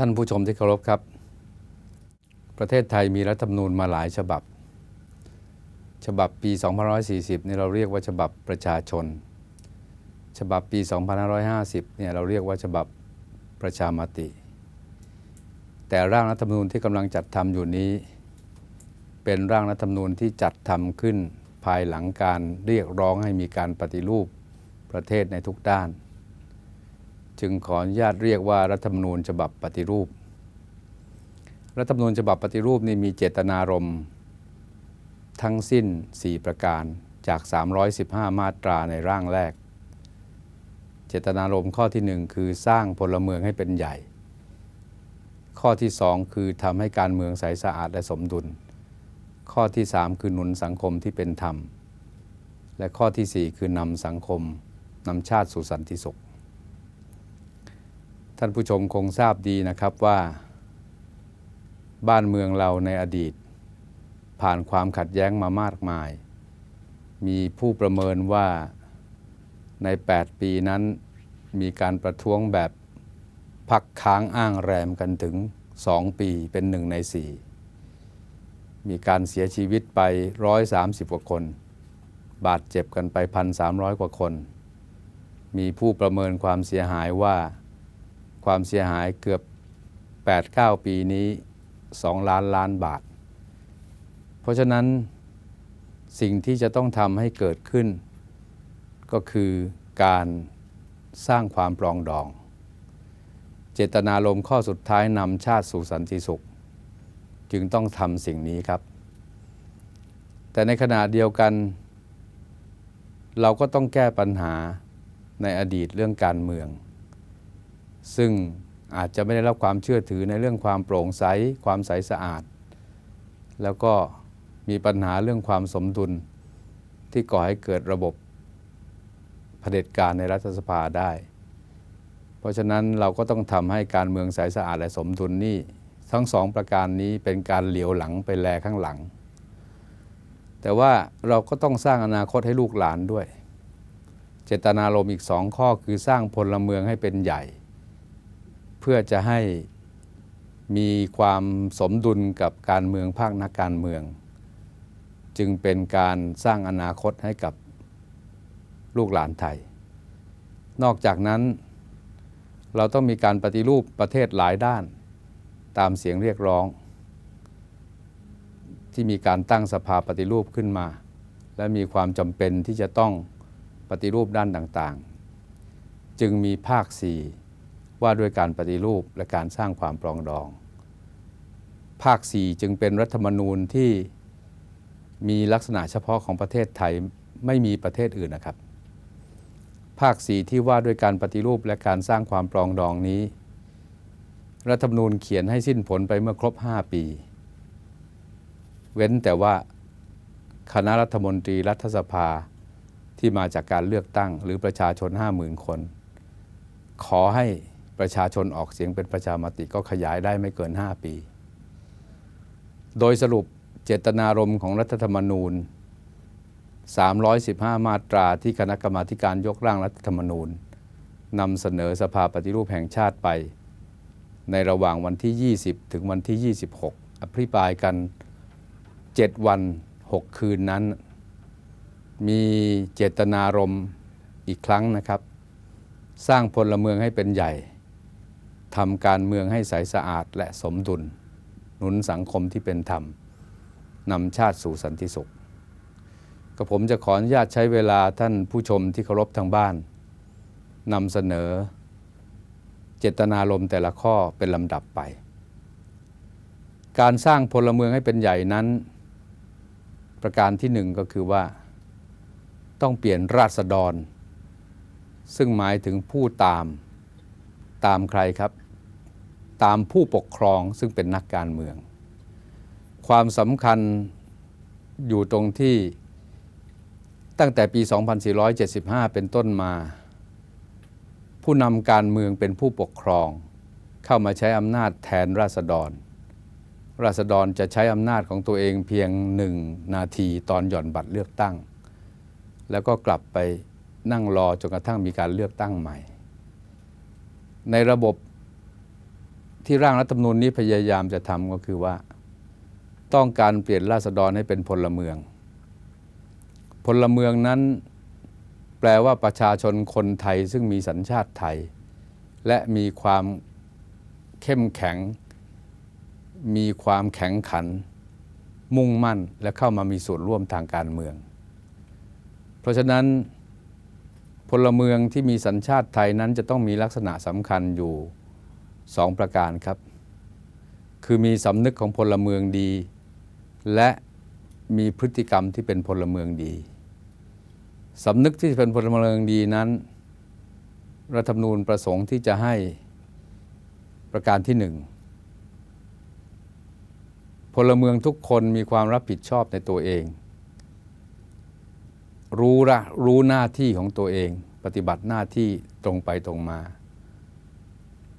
ท่านผู้ชมที่เคารพครับ ประเทศไทยมีรัฐธรรมนูญมาหลายฉบับ ฉบับปี 2540นี่เราเรียกว่าฉบับประชาชน ฉบับปี 2550 เนี่ยเราเรียกว่าฉบับประชามติ แต่ร่างรัฐธรรมนูญที่กำลังจัดทำอยู่นี้ เป็นร่างรัฐธรรมนูญที่จัดทำขึ้นภายหลังการเรียกร้องให้มีการปฏิรูปประเทศในทุกด้าน จึงขออนุญาตเรียกว่ารัฐธรรมนูญฉบับปฏิรูป รัฐธรรมนูญฉบับปฏิรูปนี่มีเจตนารมณ์ทั้งสิ้น 4 ประการจาก 315 มาตราในร่างแรก เจตนารมณ์ข้อที่ 1 คือสร้างพลเมืองให้เป็นใหญ่ ข้อที่ 2 คือทำให้การเมืองใสสะอาดและสมดุล ข้อที่ 3 คือหนุนสังคมที่เป็นธรรม และข้อที่ 4 คือนำสังคมนำชาติสู่สันติสุข ท่านผู้ชมคงทราบดีนะครับว่า บ้านเมืองเราในอดีต ผ่านความขัดแย้งมามากมาย มีผู้ประเมินว่าใน 8 ปีนั้นมีการประท้วงแบบพักค้างอ้างแรมกันถึง 2 ปีเป็นหนึ่งใน 4 มีการเสียชีวิตไป 130 กว่าคน บาดเจ็บกันไป 1,300 กว่าคน มีผู้ประเมินความเสียหายว่า ความเสียหายเกือบ 8-9 ปีนี้ 2 ล้านล้านบาท เพราะฉะนั้นสิ่งที่จะต้องทำให้เกิดขึ้น ก็คือการสร้างความปรองดอง เจตนารมณ์ข้อสุดท้ายนำชาติสู่สันติสุข จึงต้องทำสิ่งนี้ครับ แต่ในขณะเดียวกัน เราก็ต้องแก้ปัญหาในอดีตเรื่องการเมือง ซึ่งอาจจะไม่ได้รับความเชื่อถือในเรื่องความโปร่งใส ความใสสะอาด แล้วก็มีปัญหาเรื่องความสมดุลที่ก่อให้เกิดระบบเผด็จการในรัฐสภาได้ เพราะฉะนั้นเราก็ต้องทำให้การเมืองใสสะอาดและสมดุลนี่ทั้งสองประการนี้เป็นการเหลียวหลังไปแลข้างหลัง แต่ว่าเราก็ต้องสร้างอนาคตให้ลูกหลานด้วย เจตนารมณ์อีกสองข้อคือสร้างพลเมืองให้เป็นใหญ่ เพื่อจะให้มีความสมดุลกับการเมืองภาคนักการเมือง จึงเป็นการสร้างอนาคตให้กับลูกหลานไทย นอกจากนั้น เราต้องมีการปฏิรูปประเทศหลายด้านตามเสียงเรียกร้อง ที่มีการตั้งสภาปฏิรูปขึ้นมา และมีความจำเป็นที่จะต้องปฏิรูปด้านต่างๆ จึงมีภาค 4 ว่าด้วยการปฏิรูปและการสร้างความปรองดอง ภาค 4 จึงเป็นรัฐธรรมนูญที่มีลักษณะเฉพาะของประเทศไทยไม่มีประเทศอื่นนะครับ ภาค 4 ที่ว่าด้วยการปฏิรูปและการสร้างความปรองดองนี้ รัฐธรรมนูญเขียนให้สิ้นผลไปเมื่อครบ 5 ปี เว้นแต่ว่าคณะรัฐมนตรีรัฐสภาที่มาจากการเลือกตั้งหรือประชาชน 50,000 คน ขอให้ ประชาชนออกเสียงเป็นประชามติก็ขยายได้ไม่เกิน 5 ปี โดยสรุปเจตนารมณ์ของรัฐธรรมนูญ 315 มาตราที่คณะกรรมาการยกร่างรัฐธรรมนูญนำเสนอสภาปฏิรูปแห่งชาติไป ในระหว่างวันที่ 20 ถึงวันที่ 26 อภิปรายกัน 7 วัน 6 คืนนั้น มีเจตนารมณ์อีกครั้งนะครับ สร้างพลเมืองให้เป็นใหญ่ ทำการเมืองให้ใสสะอาดและสมดุล หนุนสังคมที่เป็นธรรมนำชาติสู่สันติสุขก็ผมจะขออนุญาตใช้เวลาท่านผู้ชมที่เคารพทางบ้านนำเสนอ เจตนารมณ์แต่ละข้อเป็นลำดับไป การสร้างพลเมืองให้เป็นใหญ่นั้น ประการที่หนึ่งก็คือว่า ต้องเปลี่ยนราษฎร ซึ่งหมายถึงผู้ตาม ตามใครครับ ตามผู้ปกครองซึ่งเป็นนักการเมือง ความสำคัญอยู่ตรงที่ตั้งแต่ปี 2475 เป็นต้นมา ผู้นำการเมืองเป็นผู้ปกครอง เข้ามาใช้อำนาจแทนราษฎร ราษฎรจะใช้อำนาจของตัวเองเพียงหนึ่งนาทีตอนหย่อนบัตรเลือกตั้ง แล้วก็กลับไปนั่งรอจนกระทั่งมีการเลือกตั้งใหม่ ในระบบที่ร่างรัฐธรรมนูญนี้พยายามจะทำก็คือว่า ต้องการเปลี่ยนราษฎรให้เป็นพลเมือง พลเมืองนั้นแปลว่าประชาชนคนไทยซึ่งมีสัญชาติไทย และมีความเข้มแข็ง มีความแข็งขัน มุ่งมั่นและเข้ามามีส่วนร่วมทางการเมือง เพราะฉะนั้น พลเมืองที่มีสัญชาติไทยนั้นจะต้องมีลักษณะสำคัญอยู่สองประการครับ คือมีสำนึกของพลเมืองดี และมีพฤติกรรมที่เป็นพลเมืองดีสำนึกที่เป็นพลเมืองดีนั้น รัฐธรรมนูญประสงค์ที่จะให้ประการที่หนึ่งพลเมืองทุกคนมีความรับผิดชอบในตัวเอง รู้ละรู้หน้าที่ของตัวเอง ปฏิบัติหน้าที่ตรงไปตรงมา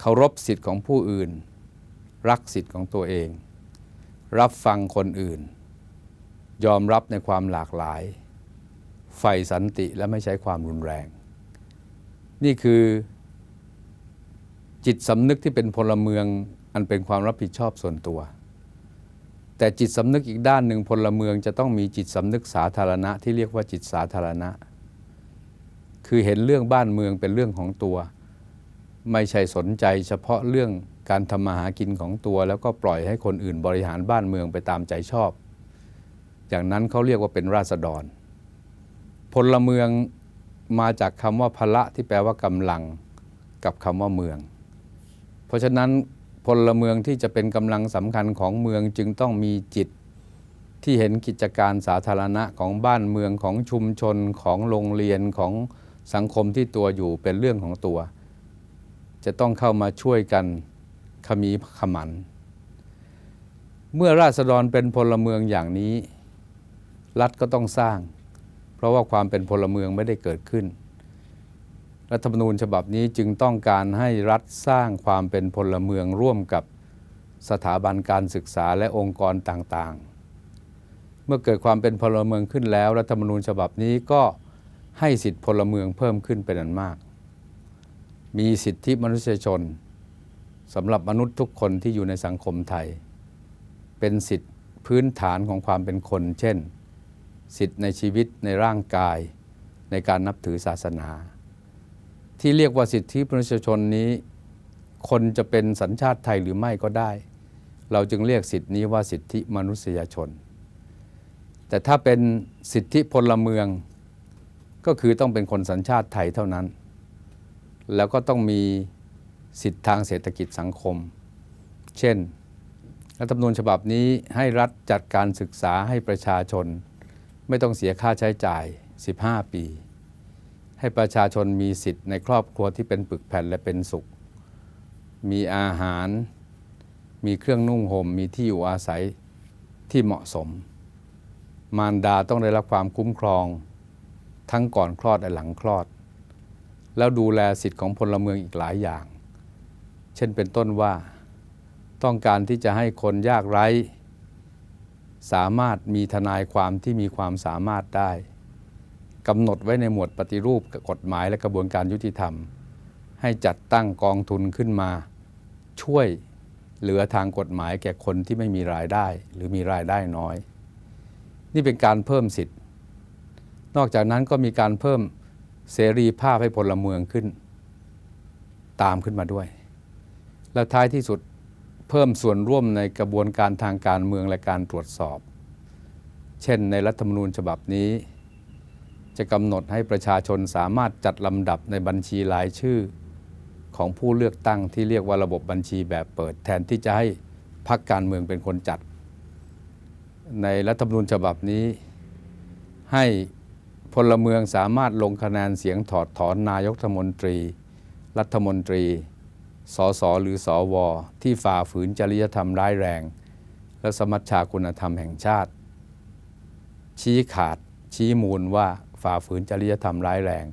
เคารพสิทธิ์ของผู้อื่น รักสิทธิ์ของตัวเอง รับฟังคนอื่น ยอมรับในความหลากหลายใฝ่สันติและไม่ใช้ความรุนแรง นี่คือ จิตสำนึกที่เป็นพลเมืองอันเป็นความรับผิดชอบส่วนตัว แต่จิตสำนึกอีกด้านหนึ่งพลเมืองจะต้องมีจิตสำนึกสาธารณะที่เรียกว่าจิตสาธารณะ คือเห็นเรื่องบ้านเมืองเป็นเรื่องของตัว ไม่ใช่สนใจเฉพาะเรื่องการทำมาหากินของตัว แล้วก็ปล่อยให้คนอื่นบริหารบ้านเมืองไปตามใจชอบ อย่างนั้นเขาเรียกว่าเป็นราษฎร พลเมืองมาจากคำว่าพละที่แปลว่ากำลังกับคำว่าเมือง เพราะฉะนั้น พลเมืองที่จะเป็นกำลังสำคัญของเมืองจึงต้องมีจิต ที่เห็นกิจการสาธารณะของบ้านเมืองของชุมชนของโรงเรียนของสังคมที่ตัวอยู่เป็นเรื่องของตัว จะต้องเข้ามาช่วยกันขมีขมัน เมื่อราษฎรเป็นพลเมืองอย่างนี้ รัฐก็ต้องสร้าง เพราะว่าความเป็นพลเมืองไม่ได้เกิดขึ้น รัฐธรรมนูญฉบับนี้จึงต้องการให้รัฐสร้างความเป็นพลเมืองร่วมกับสถาบันการศึกษาและองค์กรต่างๆ เมื่อเกิดความเป็นพลเมืองขึ้นแล้ว รัฐธรรมนูญฉบับนี้ก็ให้สิทธิพลเมืองเพิ่มขึ้นเป็นอันมาก มีสิทธิมนุษยชนสำหรับมนุษย์ทุกคนที่อยู่ในสังคมไทย เป็นสิทธิพื้นฐานของความเป็นคน เช่น สิทธิในชีวิตในร่างกาย ในการนับถือศาสนา ที่เรียกว่าสิทธิมนุษยชนนี้ คนจะเป็นสัญชาติไทยหรือไม่ก็ได้ เราจึงเรียกสิทธินี้ว่าสิทธิมนุษยชน แต่ถ้าเป็นสิทธิพลเมือง ก็คือต้องเป็นคนสัญชาติไทยเท่านั้น แล้วก็ต้องมีสิทธิทางเศรษฐกิจสังคม เช่นรัฐธรรมนูญฉบับนี้ให้รัฐจัดการศึกษาให้ประชาชน ไม่ต้องเสียค่าใช้จ่าย 15 ปี ให้ประชาชนมีสิทธิ์ในครอบครัวที่เป็นปึกแผ่นและเป็นสุข มีอาหาร มีเครื่องนุ่งหม่ม มีที่อยู่อาศัยที่เหมาะสม มารดาต้องได้รับความคุ้มครอง ทั้งก่อนคลอดและหลังคลอด แล้วดูแลสิทธิ์ของพลเมืองอีกหลายอย่าง เช่นเป็นต้นว่า ต้องการที่จะให้คนยากไร้ สามารถมีทนายความที่มีความสามารถได้ กำหนดไว้ในหมวดปฏิรูปกฎหมายและกระบวนการยุติธรรม ให้จัดตั้งกองทุนขึ้นมา ช่วยเหลือทางกฎหมายแก่คนที่ไม่มีรายได้ หรือมีรายได้น้อย นี่เป็นการเพิ่มสิทธิ์ นอกจากนั้นก็มีการเพิ่มเสรีภาพให้พลเมืองขึ้น ตามขึ้นมาด้วย แล้วท้ายที่สุดเพิ่มส่วนร่วมในกระบวนการทางการเมืองและการตรวจสอบ เช่นในรัฐธรรมนูญฉบับนี้ จะกำหนดให้ประชาชนสามารถจัดลำดับในบัญชีรายชื่อ ของผู้เลือกตั้งที่เรียกว่าระบบบัญชีแบบเปิด แทนที่จะให้พรรคการเมืองเป็นคนจัด ในรัฐธรรมนูญฉบับนี้ ให้พลเมืองสามารถลงคะแนนเสียงถอดถอนนายกรัฐมนตรี รัฐมนตรี สสหรือสอวอที่ฝ่าฝืนจริยธรรมร้ายแรง และสมัชชาคุณธรรมแห่งชาติ ชี้ขาดชี้มูลว่า ฝ่าฝืนจริยธรรมร้ายแรง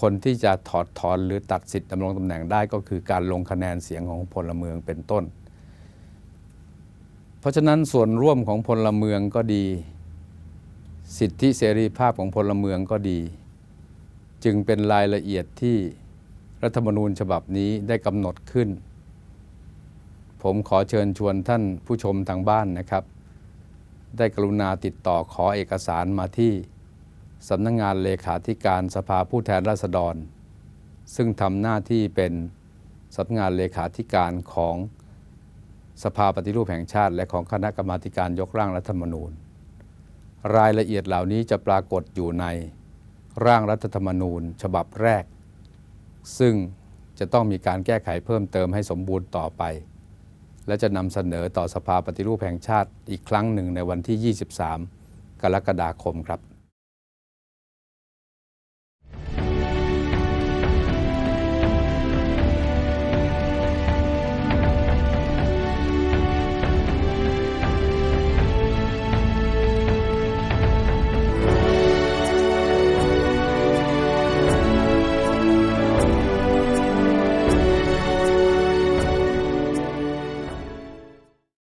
คนที่จะถอดถอนหรือตัดสิทธิ์ดำรงตำแหน่งได้ก็คือการลงคะแนนเสียงของพลเมืองเป็นต้น เพราะฉะนั้นส่วนร่วมของพลเมืองก็ดี สิทธิเสรีภาพของพลเมืองก็ดี จึงเป็นรายละเอียดที่รัฐธรรมนูญฉบับนี้ได้กำหนดขึ้น ผมขอเชิญชวนท่านผู้ชมทางบ้านนะครับ ได้กรุณาติดต่อขอเอกสารมาที่ สำนักงงานเลขาธิการสภาผู้แทนราษฎร ซึ่งทำหน้าที่เป็นสำนักงานเลขาธิการของสภาปฏิรูปแห่งชาติ และของคณะกรรมาการยกร่างรัฐธรรมนูญ รายละเอียดเหล่านี้จะปรากฏอยู่ในร่างรัฐธรรมนูญฉบับแรก ซึ่งจะต้องมีการแก้ไขเพิ่มเติมให้สมบูรณ์ต่อไป และจะนำเสนอต่อสภาปฏิรูปแห่งชาติอีกครั้งหนึ่งในวันที่ 23 กรกฎาคมครับ